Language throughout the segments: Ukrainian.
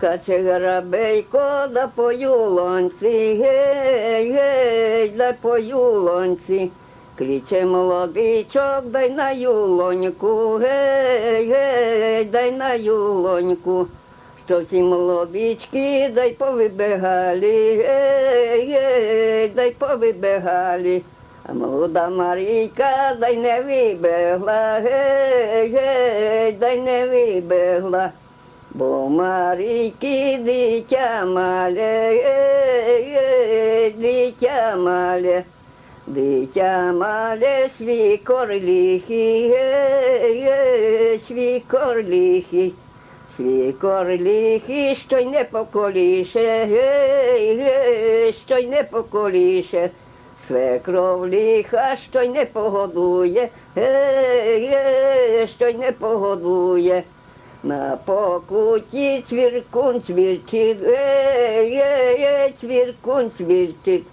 Каче бейко да по юлонці, гей, гей, да по юлонці. Кліче молодичок, дай на юлоньку, гей, гей, дай на юлоньку. Що всі молодички, дай повибігали, гей, гей, дай повибігали. А молода Марійка, дай не вибігла, гей, гей, дай не вибігла. Бо Марійки дитя мале, дитя мале. Дитя мале свій корліхи, свій корліхи. Свій корліхи, що й не поколіше, що й не поколіше. Свекров ліха, що й не погодує, що й не погодує. На покуті цвіркун гей, гей, цвіркун цвірчить.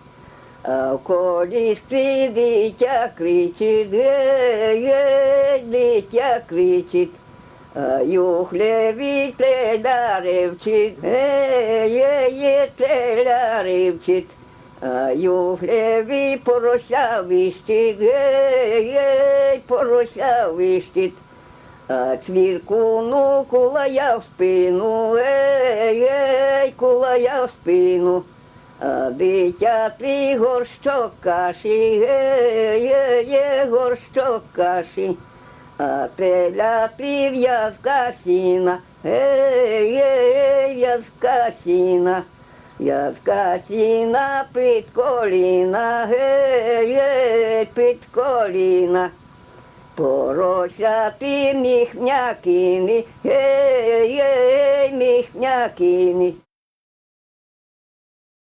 А в колісці дитя кричить, гей, дитя кричить. А гей, гей, гей, теля ревчить. А юхлеві порося вищить, гей, порося вищить. А цвіркуну кулая в спину, гей, гей, кулая в спину. А дитя ти горщок каші, гей, гей, гей, горщок каші. А теля ти в'язка сіна, гей, гей, гей, в'язка сіна. В'язка сіна під коліна, гей, гей, під коліна. Порося ти міхмякини, гей, гей, міхмякини.